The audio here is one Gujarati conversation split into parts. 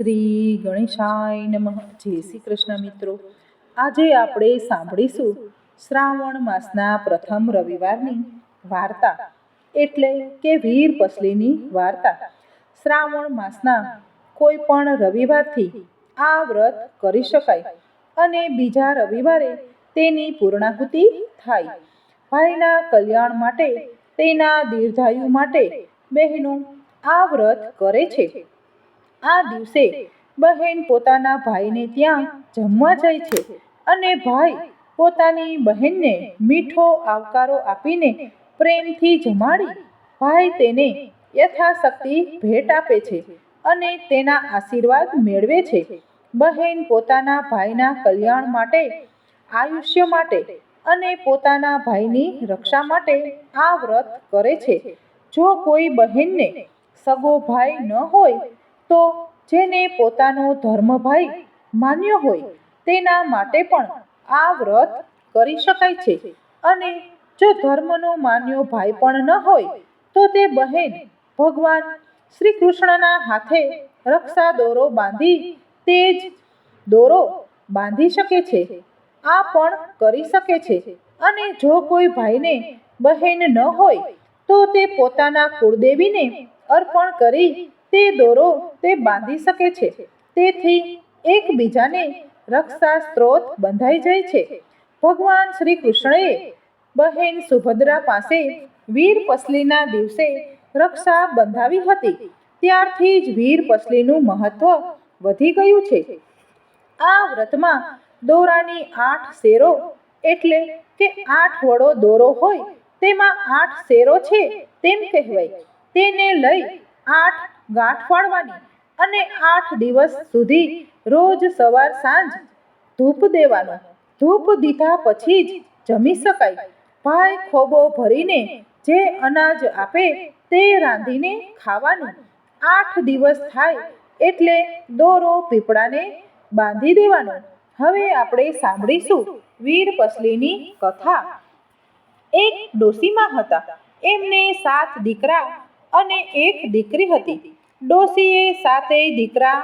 શ્રી ગણેશાય નમઃ. જય શ્રી કૃષ્ણ મિત્રો. આજે આપણે સાંભળીશું શ્રાવણ માસના પ્રથમ રવિવારની વાર્તા એટલે કે વીર પસલીની વાર્તા. શ્રાવણ માસના કોઈ પણ રવિવારથી આ વ્રત કરી શકાય અને બીજા રવિવારે તેની પૂર્ણાહુતિ થાય. ભાઈના કલ્યાણ માટે, તેના દીર્ઘાયુ માટે બહેનો આ વ્રત કરે છે. આ દિવસે બહેન પોતાના ભાઈને ત્યાં જમવા જાય છે અને ભાઈ પોતાની બહેનને મીઠો આવકારો આપીને પ્રેમથી જમાડી ભાઈ તેને યથાશક્તિ ભેટ આપે છે અને તેના આશીર્વાદ મેળવે છે. બહેન પોતાના ભાઈના કલ્યાણ માટે, આયુષ્ય માટે અને પોતાના ભાઈની રક્ષા માટે આ વ્રત કરે છે. જો કોઈ બહેનને સગો ભાઈ ન હોય તો જેને પોતાનો ધર્મભાઈ માન્યો હોય, તેના માટે પણ આ વ્રત કરી શકાય છે. અને જો ધર્મનો માન્યો ભાઈ પણ ન હોય, તો તે બહેન ભગવાન શ્રી કૃષ્ણના હાથે રક્ષા દોરો બાંધી તે જ દોરો બાંધી શકે છે. આ પણ કરી શકે છે. અને જો કોઈ ભાઈને બહેન ન હોય, તો તે પોતાના કુળદેવીને અર્પણ કરી તે દોરો, તે બાંધી શકે છે. તેથી એકબીજાને રક્ષા સ્ત્રોત બંધાઈ જાય છે. ભગવાન શ્રી કૃષ્ણએ બહેન સુભદ્રા પાસે વીર પસલીના દિવસે રક્ષા બંધાવી હતી. ત્યારથી જ વીર પસલીનું મહત્વ વધી ગયું છે. આ વ્રતમાં દોરાની આઠ શેરો એટલે કે આઠ વડો દોરો હોય, તેમાં આઠ શેરો છે તેમ કહેવાય. તેને લઈ આઠ ગાંઠ ફાડવાની અને આઠ દિવસ સુધી રોજ સવાર સાંજ ધૂપ દેવાનો. ધૂપ દીધા પછી જ જમી શકાય. ભાઈ ખોબો ભરીને જે અનાજ આપે તે રાંધીને ખાવાનું. આઠ દિવસ થાય એટલે દોરો પીપળાને બાંધી દેવાનો. હવે આપણે સાંભળીશું વીર પસલીની કથા. એક ડોસીમાં હતા. એમને સાત દીકરા અને એક દીકરી હતી. ડોસીએ સાતેય દીકરા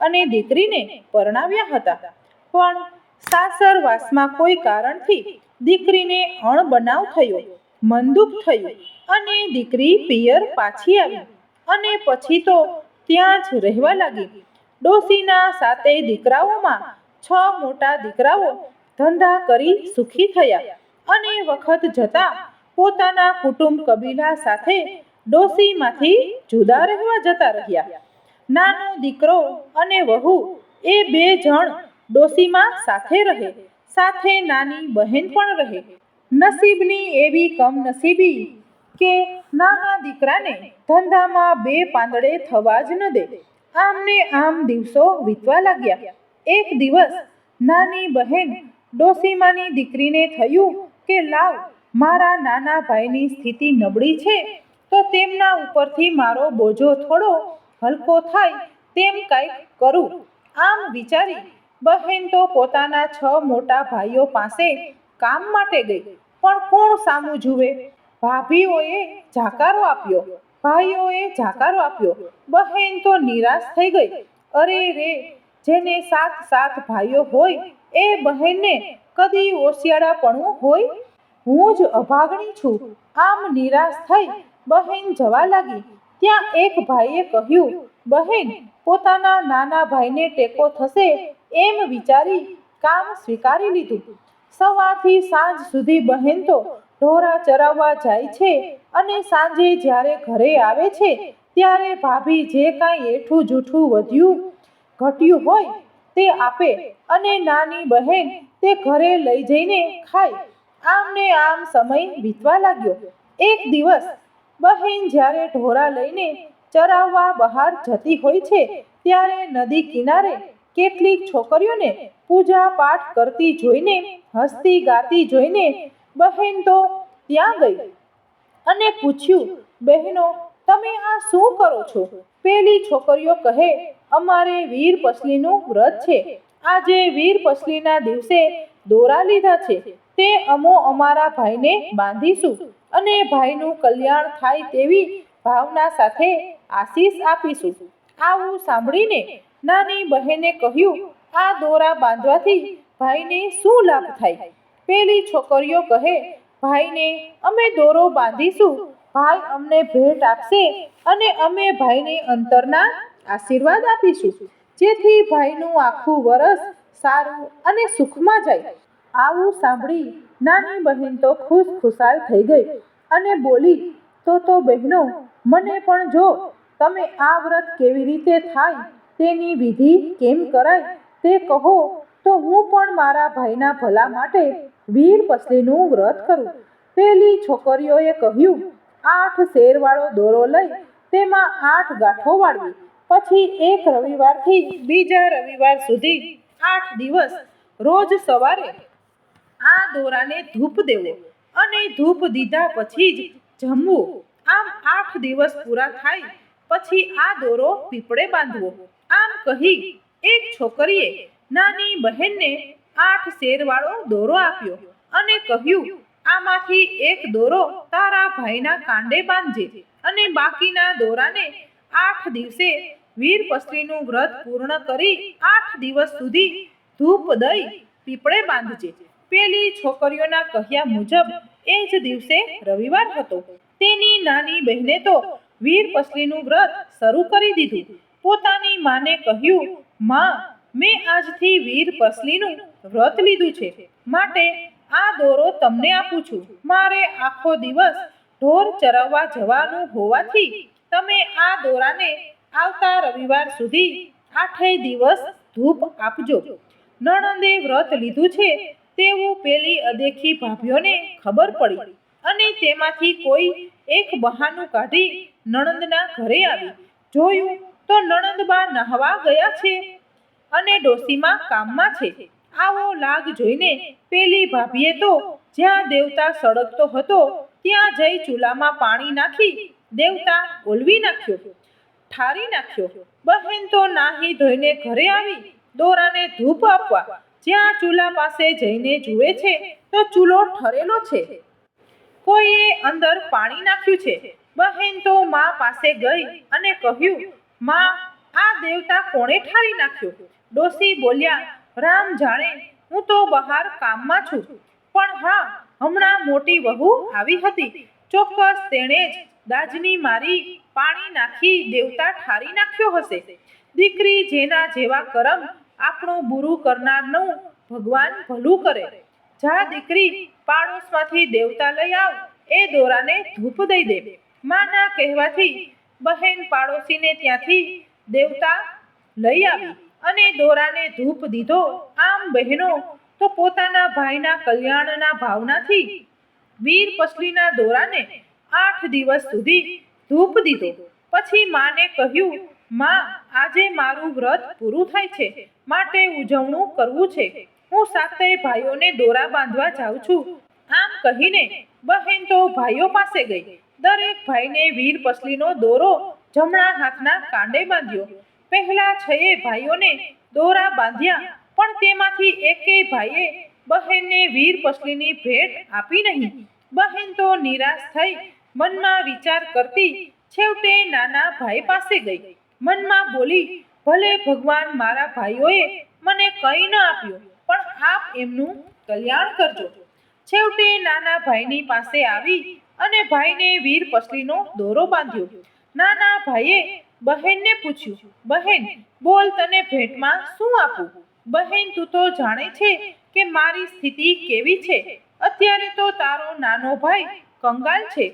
અને દીકરીને પરણાવ્યા હતા. પણ સાસરવાસમાં કોઈ કારણથી દીકરીને અણબનાવ થયો મનદુખ થયું અને દીકરી પિયર પાછી આવી અને પછી તો ત્યાં જ રહેવા લાગી. ડોસીના સાતેય દીકરાઓમાં છ મોટા દીકરાઓ ધંધા કરી સુખી થયા અને વખત જતા પોતાના કુટુંબ કબીલા સાથે ડોસીમાંથી જુદા રહેવા જતા રહ્યા. નાનો દીકરો અને વહુ એ બે જણ ડોસીમાં સાથે રહે, સાથે નાની બહેન પણ રહે. નસીબની એવી કમનસીબી કે નાના દીકરાને ધંધામાં બે પાંદડે થવા જ ન દે. આમને આમ દિવસો વીતવા લાગ્યા. એક દિવસ નાની બહેન ડોસીમાની દીકરીને થયું કે લાવ, મારા નાના ભાઈની સ્થિતિ નબળી છે. તો તેમના ઉપરથી મારો બોજો થોડો હલકો થાય તેમ કંઈક કરું. આમ વિચારી બહેન તો પોતાના છ મોટા ભાઈઓ પાસે કામ માટે ગઈ. પણ કોણ સામું જુએ? ભાભીઓએ જાકારો આપ્યો. ભાઈઓએ જાકારો આપ્યો. બહેન તો નિરાશ થઈ ગઈ. અરે રે, જેને સાત સાત ભાઈઓ હોય, એ બહેનને કદી ઓશિયાળાપણું હોય? હું જ અભાગણી છું. આમ નિરાશ થઈ બહેન જવા લાગી. ત્યાં એક ભાઈએ કહ્યું, બહેન, પોતાના નાના ભાઈને ટેકો થશે એમ વિચારી કામ સ્વીકારી લીધું. સવારથી સાંજ સુધી બહેન તો ઢોરા ચરાવવા જાય છે અને સાંજે જ્યારે ઘરે આવે છે, ત્યારે ભાભી જે કાંઈ એઠું જૂઠું વધ્યું ઘટ્યું હોય તે આપે અને નાની બહેન તે ઘરે લઈ જઈને ખાય. આમને આમ સમય વીતવા લાગ્યો. એક દિવસ બહેન જ્યારે ઢોરા લઈને ચરાવવા બહાર જતી હોય છે, ત્યારે નદી કિનારે કેટલીક છોકરીઓને પૂજા પાઠ કરતી જોઈને, હસતી ગાતી જોઈને બહેન તો ત્યાં ગઈ અને પૂછ્યું, બહેનો, તમે આ શું કરો છો? પેલી છોકરીઓ કહે, અમારે વીર પસલીનું વ્રત છે. આજે વીર પસલીના દિવસે દોરા લીધા છે. તે અમો અમારા ભાઈને બાંધીશું અને ભાઈનું કલ્યાણ થાય તેવી ભાવના સાથે આશીષ આપીશું. આવું સાંભળીને નાની બહેને કહ્યું, આ દોરા બાંધવાથી ભાઈને શું લાભ થાય? પેલી છોકરીઓ કહે, ભાઈને અમે દોરો બાંધીશું, ભાઈ અમને ભેટ આપશે અને અમે ભાઈને અંતરના આશીર્વાદ આપીશું. જેથી ભાઈનું આખું વરસ સારું અને સુખમાં જાય. આવું સાંભળી નાની બહેન તો ખુશ ખુશાલ થઈ ગઈ અને બોલી, તો તો બહેનો, મને પણ જો, તમે આ વ્રત કેવી રીતે થાય, તેની વિધિ કેમ કરાય? તે કહો, તો હું પણ મારા ભાઈના ભલા માટે વીર પસલીનું વ્રત કરું. પેલી છોકરીઓએ કહ્યું, આઠ શેરવાળો દોરો લઈ, તેમાં આઠ ગાંઠો વાળવી. પછી એક રવિવારથી બીજા રવિવાર સુધી આઠ દિવસ રોજ સવારે આ દોરાને ધૂપ દેવો અને ધૂપ દીધા પછી જ જમવું. આમ આઠ દિવસ પૂરા થાય, પછી આ દોરો પીપળે બાંધવો. આમ કહી એક છોકરીએ નાની બહેનને આઠ શેરવાળો દોરો આપ્યો અને કહ્યું, આમાંથી એક દોરો તારા ભાઈના કાંડે બાંધજે અને બાકીના દોરાને આઠ દિવસે વીર પસરીનું વ્રત પૂર્ણ કરી આઠ દિવસ સુધી ધૂપ દઈ પીપળે બાંધજે. પેલી છોકરીઓના કહ્યા મુજબ એ જ દિવસે રવિવાર હતો. તેની નાની બહેને તો વીર પસલીનું વ્રત શરૂ કરી દીધું. પોતાની માને કહ્યું, માં, મેં આજથી વીર પસલીનું વ્રત લીધું છે. માટે આ દોરો તમને આપું છું. મારે આખો દિવસ ઢોર ચરાવવા જવાનું હોવાથી તમે આ દોરાને આવતા રવિવાર સુધી આઠેય દિવસ ધૂપ આપજો. નણંદે વ્રત લીધું છે તેવું પેલી અદેખી ભાભીઓને ખબર પડી અને તેમાંથી કોઈ એક બહાનું કાઢી નણંદના ઘરે આવી. જોયું તો નણંદબા નહાવા ગયા છે અને ડોસીમાં કામમાં છે. આવો લાગ જોઈને પેલી ભાભીએ તો જ્યાં દેવતા સળગતો હતો ત્યાં જઈ ચૂલામાં પાણી નાખી દેવતા ઓલવી નાખ્યો. ઠારી નાખ્યો. બહેન તો નાહી ધોઈને ઘરે આવી. દોરાને ધૂપ આપવા જ્યાં ચૂલા પાસે જઈને જુએ છે, તો ચૂલો ઠરેલો છે. કોઈએ અંદર પાણી નાખ્યું છે. બહેન તો મા પાસે ગઈ અને કહ્યું, મા, આ દેવતા કોણે ઠારી નાખ્યો? ડોસી બોલ્યા, રામ જાણે, હું તો બહાર કામમાં છું. પણ હા, હમણાં મોટી વહુ આવી હતી. ચોક્કસ તેણે જ દાજની મારી પાણી નાખી દેવતા ઠારી નાખ્યો હશે. દીકરી જેના જેવા કરમ આપણું બુરું કરનારનું ભગવાન ભલું કરે. જા દીકરી, પાડોશમાંથી દેવતા લઈ આવ, એ દોરાને ધૂપ દઈ દે. માના કહેવાથી બહેન પાડોશીને ત્યાંથી દેવતા લઈ આવી અને દોરાને ધૂપ દીધો. આમ બહેનો, તો પોતાના ભાઈના કલ્યાણના ભાવનાથી વીર પસલીના દોરાને આઠ દિવસ સુધી ધૂપ દીધો. પછી માને કહ્યું માં, આજે મારું વ્રત પૂરું થાય છે. માટે ઉજવણું કરવું છે. હું સાતેય ભાઈઓને દોરા બાંધવા જાઉં છું. આમ કહીને બહેન તો ભાઈઓ પાસે ગઈ. દરેક ભાઈને વીર પસલીનો દોરો જમણા હાથના કાંડે બાંધ્યો. પહેલા છએ ભાઈઓને દોરા બાંધ્યા, પણ તેમાંથી એકેય ભાઈએ બહેનને વીર પસલીની ભેટ આપી નહીં. બહેન તો નિરાશ થઈ મનમાં વિચાર કરતી છેવટે નાના ભાઈ પાસે ગઈ. મનમાં બોલી, ભલે ભગવાન મારા ભાઈઓએ મને કંઈ ન આપ્યું, પણ આપ એમનું કલ્યાણ કરજો. છેવટે નાના ભાઈની પાસે આવી અને ભાઈને વીર પસલીનો દોરો બાંધ્યો. નાના ભાઈએ બહેનને પૂછ્યું, બહેન, બોલ તને ભેટમાં શું આપું? બહેન, તું તો જાણે છે કે મારી સ્થિતિ કેવી છે. અત્યારે તો તારો નાનો ભાઈ કંગાલ છે.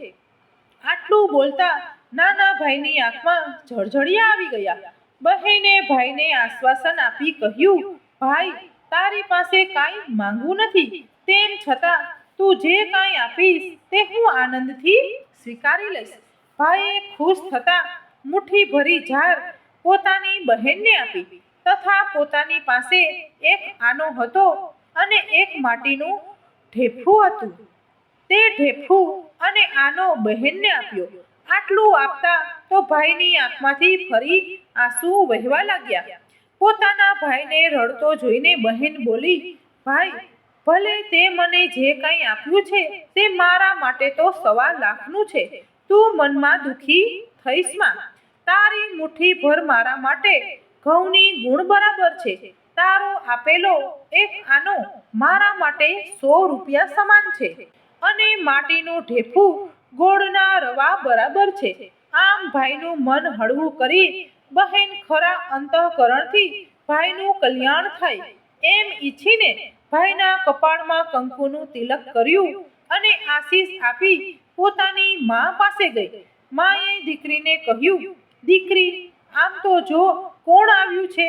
આટલું બોલતા નાના ભાઈની આંખમાં જળજળિયા આવી ગયા. બહેને ભાઈને આશ્વાસન આપી કહ્યું, ભાઈ, તારી પાસે કાંઈ માંગવું નથી. તેમ છતાં તું જે કાંઈ આપીશ તે હું આનંદથી સ્વીકારી લઈશ. ભાઈએ ખુશ થતાં મુઠ્ઠી ભરી ઝાર પોતાની બહેનને આપી. તથા પોતાની પાસે એક આનો હતો અને એક માટીનું ઢેફું હતું. તે ઢેફું અને આનો બહેનને આપ્યો. આટલું આપતા તો ભાઈની આંખમાંથી ફરી આંસુ વહેવા લાગ્યા. પોતાના ભાઈને રડતો જોઈને બહેન બોલી, ભાઈ, ભલે તે મને જે કંઈ આપ્યું છે તે મારા માટે તો સવા લાખનું છે. તું મનમાં દુખી થઈશમાં. તારી મુઠ્ઠી ભર મારા માટે ઘઉંની ગુણ બરાબર છે. તારો આપેલો એક આનો મારા માટે સો રૂપિયા સમાન છે. અને માટીનું ઢેફું ગોળના રવા બરાબર છે. આમ ભાઈનું મન હળવું કરી બહેન ખરા અંતઃકરણથી ભાઈનું કલ્યાણ થાય. એમ ઈચ્છીને ભાઈના કપાળમાં કંકુનું તિલક કર્યું અને આશીષ આપી પોતાની મા પાસે ગઈ. માએ દીકરીને કહ્યું, દીકરી, આમ તો જો કોણ આવ્યું છે?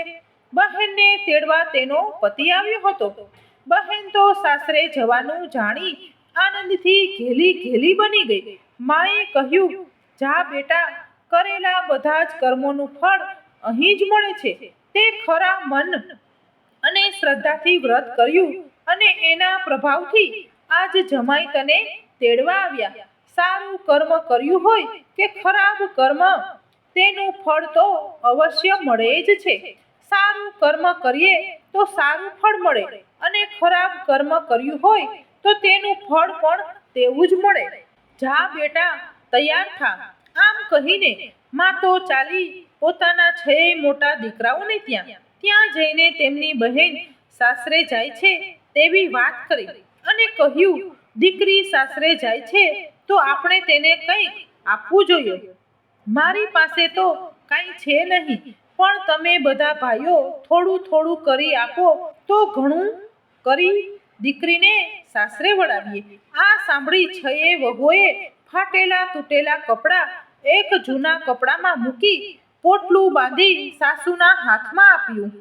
બહેનને તેડવા તેનો પતિ આવ્યો હતો. બહેન તો સાસરે જવાનું જાણી આનંદથી ઘેલી ઘેલી બની ગઈ. માએ કહ્યું, જા બેટા, કરેલા બધા જ કર્મોનું ફળ અહીં જ મળે છે. તે ખરા મન અને શ્રદ્ધાથી વ્રત કર્યું અને એના પ્રભાવથી આજ જમાઈ તને તેડવા આવ્યા. સારું કર્મ કર્યું હોય કે ખરાબ કર્મ, તેનું ફળ તો અવશ્ય મળે જ છે. સારું કર્મ કરીએ તો સારું ફળ મળે અને ખરાબ કર્મ કર્યું હોય તો તેનું ફળ પણ તેવું જ મળે. જા બેટા, તૈયાર થા. આમ કહીને માં તો ચાલી પોતાના છ મોટા દીકરાઓને ત્યાં. ત્યાં જઈને તેમની બહેન સાસરે જાય છે તેવી વાત કરી અને કહ્યું, દીકરી સાસરે જાય છે તો આપણે તેને કંઈક આપવું જોઈએ. મારી પાસે તો કાંઈ છે નહીં, પણ તમે બધા ભાઈઓ થોડું થોડું કરી આપો તો ઘણું કરી દીકરીને સાસરે વળાવીએ. આ સાંભળી છયે વહુએ ફાટેલા તૂટેલા કપડાં એક જૂના કપડામાં મૂકી પોટલું બાંધી સાસુના હાથમાં આપ્યું.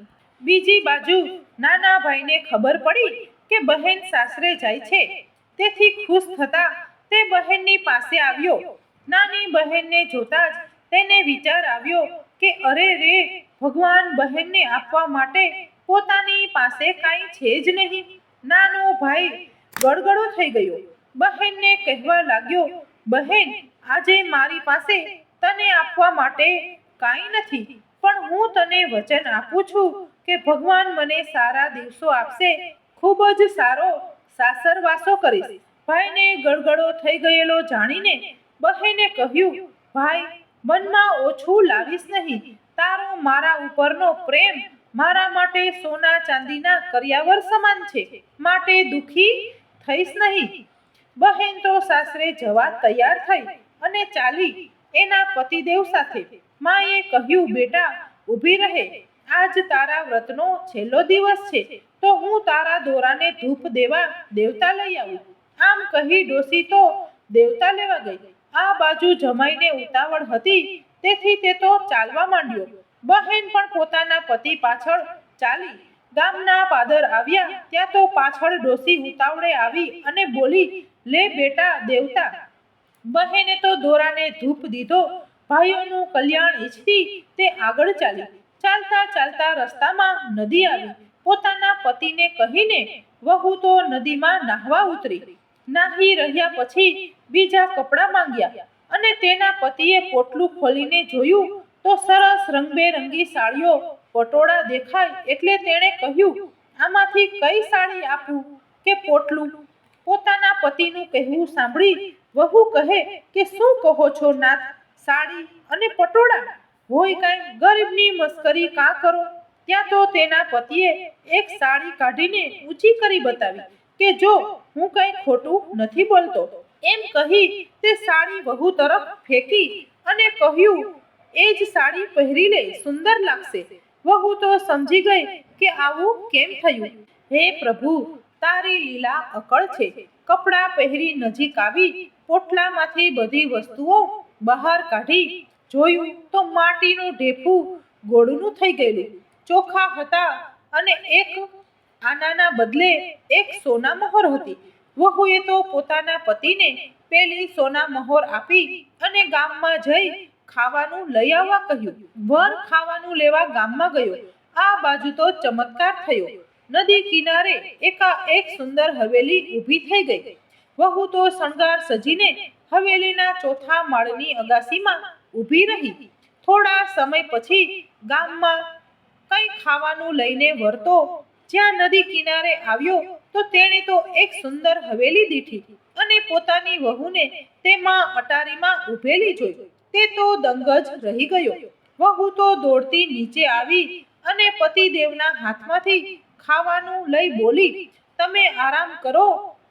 બીજી બાજુ નાના ભાઈને ખબર પડી કે બહેન સાસરે જાય છે. તેથી ખુશ થતા તે બહેનની પાસે આવ્યો. નાની બહેનને જોતા જ તેને વિચાર આવ્યો કે અરે રે, ભગવાન બહેનને આપવા માટે પોતાની પાસે કાંઈ છે જ નહીં. નાનો ભાઈ ગળગળો થઈ ગયો. બહેનને કહેવા લાગ્યો, બહેન, આજે મારી પાસે તને આપવા માટે કાંઈ નથી, પણ હું તને વચન આપું છું કે ભગવાન મને સારા દિવસો આપશે, ખૂબ જ સારો સાસરવાસો કરીશ. ભાઈને ગળગળો થઈ ગયેલો જાણીને બહેને કહ્યું, ભાઈ, મનમાં ઓછું લાવીશ નહીં. તારો મારા ઉપરનો પ્રેમ મારા માટે સોના ચાંદીના કર્યાવર સમાન છે. માટે દુખી થઈશ નહીં. બહેન તો સાસરે જવા તૈયાર થઈ અને ચાલી એના પતિદેવ સાથે. માએ કહ્યું, બેટા, ઊભી રહે. આજ તારા વ્રતનો છેલ્લો દિવસ છે. તો હું તારા દોરાને ધૂપ દેવા દેવતા લઈ આવું. આમ કહી ડોસી તો દેવતા લેવા ગઈ. આ બાજુ જમાઈને ઉતાવળ હતી. તેથી તે તો ચાલવા માંડ્યો. બહેન પણ પોતાના પતિ પાછળ ચાલી ગામના પાદર આવ્યા. ત્યાં તો પાછળ ડોસી ઉતાવળે આવી અને બોલી, લે બેટા, દેવતા. બહેને તો દોરાને ધૂપ દીધો. ભાઈઓનું કલ્યાણ ઈચ્છતી તે આગળ ચાલી. ચાલતા ચાલતા રસ્તામાં નદી આવી. પોતાના પતિને કહીને વહુ તો નદીમાં નાહવા ઉતરી. નાહી રહ્યા પછી બીજા કપડાં માંગ્યા અને તેના પતિએ પોટલું ખોલીને જોયું તો સરસ રંગબેરંગી સાડીઓ પટોળા દેખાય એટલે તેણે કહ્યું, આમાંથી કઈ સાડી આપું કે પોટલું? પોતાના પતિનું કહેવું સાંભળી વહુ કહે કે, શું કહો છો નાથ? સાડી અને પટોળા? હોય કાંઈ ગરીબની મસ્કરી કાં કરો? ત્યાં તો તેના પતિએ એક સાડી કાઢીને ઊંચી કરી બતાવી કે, જો, હું કંઈ ખોટું નથી બોલતો. એમ કહી તે સાડી વહુ તરફ ફેંકી અને કહ્યું એ જ સાડી પહેરી લે સુંદર લાગશે. વહુ તો સમજી ગઈ કે આવું કેમ થયું? હે પ્રભુ, તારી લીલા અકળ છે. કપડાં પહેરી નજીક આવી, પોટલામાંથી બધી વસ્તુઓ બહાર કાઢી, જોયું તો માટીનું ઢેફું ગોળનું થઈ ગયેલું. ચોખા હતા અને એક આનાના બદલે એક સોના મહોર હતી. વહુએ તો પોતાના પતિને પેલી સોના મહોર આપી અને ગામમાં જઈ ખાવાનું લઈ આવવા કહ્યું. વર ખાવાનું લેવા ગામમાં ગયો. આ બાજુ તો ચમત્કાર થયો. નદી કિનારે એકા એક સુંદર હવેલી ઊભી થઈ ગઈ. વહુ તો શણગાર સજીને હવેલીના ચોથા માળની અગાસીમાં ઊભી રહી. થોડા સમય પછી ગામમાં કંઈ ખાવાનું લઈને વરતો, જ્યાં નદી કિનારે આવ્યો, તો તેણે તો એક સુંદર હવેલી દીઠી અને પોતાની વહુને તેમાં અટારીમાં ઊભેલી જોઈ. તે તો દંગ જ રહી ગયો. વહુ તો દોડતી નીચે આવી અને પતિદેવના હાથમાંથી ખાવાનું લઈ બોલી, તમે આરામ કરો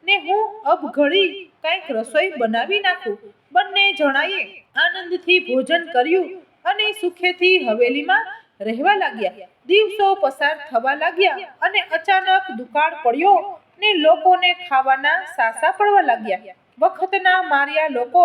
ને હું અબઘડી કંઈક રસોઈ બનાવી નાખું. બંને જણાએ આનંદથી ભોજન કર્યું અને સુખેથી હવેલીમાં રહેવા લાગ્યા. દિવસો પસાર થવા લાગ્યા અને અચાનક દુકાળ પડ્યો ને લોકોને ખાવાના સાસા પડવા લાગ્યા. વખતના માર્યા લોકો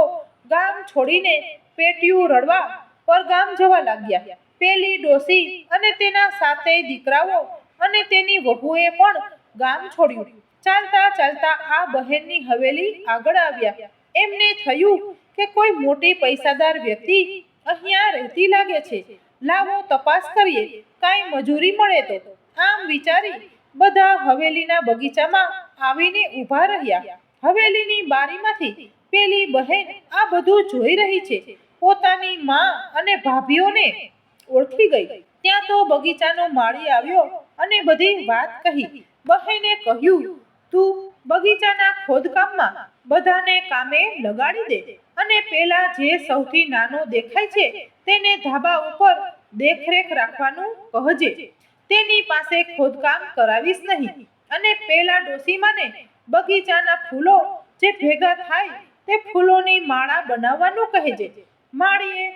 ગામ છોડીને પેટીયું રડવા પરગામ જવા લાગ્યા. પેલી ડોસી અને તેના સાતેય દીકરાઓ અને તેની વહુએ પણ ગામ છોડ્યું. ચાલતા ચાલતા આ બહેનની હવેલી આગળ આવ્યા. એમને થયું કે કોઈ મોટી પૈસાદાર વ્યક્તિ અહીંયા રહેતી લાગે છે. લાવો તપાસ કરીએ, કાંઈ મજૂરી મળે તો? આમ વિચારી બધા હવેલીના બગીચામાં આવીને ઊભા રહ્યા. હવેલીની બારીમાંથી પેલી બહેન આ બધું જોઈ રહી છે. પોતાની માં અને ભાભીઓને ઓળખી ગઈ. ત્યાં તો બગીચાનો માળી આવ્યો અને બધી વાત કહી. બહેને કહ્યું, તું બગીચાના ખોદકામમાં બધાને કામે લગાડી દે અને પેલા જે સૌથી નાનો દેખાય છે તેને ધાબા ઉપર દેખરેખ રાખવાનું કહજે. તેની પાસે ખોદકામ કરાવીશ નહીં. અને પેલા ડોસીમાને, બગીચાના ફૂલો જે ભેગા થાય તે ફૂલોની માળા બનાવવાનું કહેજે. માળીએ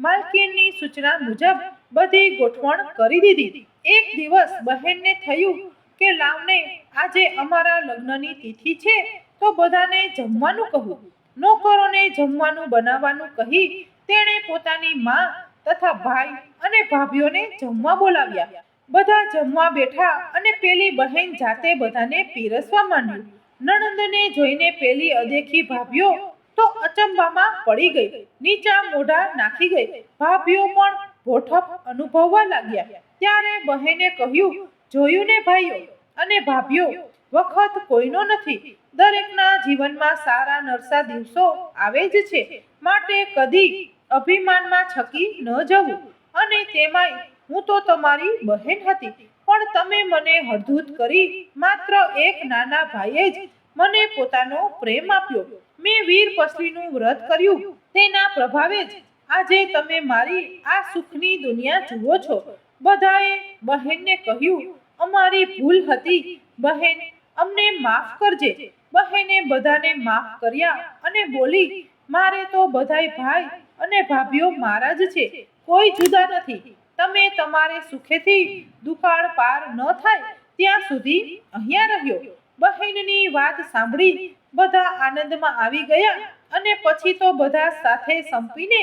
માલકીનની સૂચના મુજબ બધી ગોઠવણ કરી દીધી. એક દિવસ બહેનને થયું કે, લાવને, આજે અમારા લગ્નની તિથિ છે, તો બધાને જમવાનું કહું. નોકરોને જમવાનું બનાવવાનું કહી તેણે પોતાની માં તથા ભાઈ અને ભાભીઓને જમવા બોલાવ્યા. બધા જમવા બેઠા અને પેલી બહેન જાતે બધાને પીરસવા માંડ્યું. નણંદને જોઈને પેલી અદેખી ભાભીઓ તો અચંબામાં પડી ગઈ. નીચા મોઢા નાખી ગઈ. ભાભીઓ પણ ભોઠપ અનુભવવા લાગ્યા. ત્યારે બહેને કહ્યું, જોયું ને ભાઈઓ? અને ભાભીઓ, વખત કોઈનો નથી. દરેકના જીવનમાં સારા નરસા દિવસો આવે જ છે. માટે કદી અભિમાનમાં છકી ન જવું. અને તેમાંય હું તો તમારી બહેન હતી. પણ તમે મને હળધૂત કરી માત્ર એક નાના ભાઈએ જ મને પોતાનો પ્રેમ આપ્યો. મેં વીર પસલીનું વ્રત કર્યું. તેના પ્રભાવે જ આજે તમે મારી આ સુખની દુનિયા જુઓ છો. બધાએ બહેનને કહ્યું, અમારી ભૂલ હતી. બહેન, અમને માફ કરજે. બહેને બધાને માફ કર્યા અને બોલી, મારે તો બધાય ભાઈ અને ભાભીઓ મારા જ છે. કોઈ જુદા નથી. તમે તમારે સુખેથી દુકાળ પાર ન થાય. ત્યાં સુધી અહીંયા રહ્યો. બહેનની વાત સાંભળી બધા આનંદમાં આવી ગયા અને પછી તો બધા સાથે સંપીને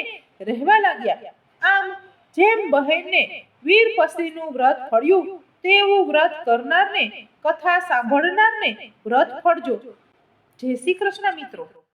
રહેવા લાગ્યા. આમ જેમ બહેનને વીર પસરીનું વ્રત ફળ્યું, તેવું વ્રત કરનારને, કથા સાંભળનારને વ્રત ફળજો. જય શ્રી કૃષ્ણ મિત્રો.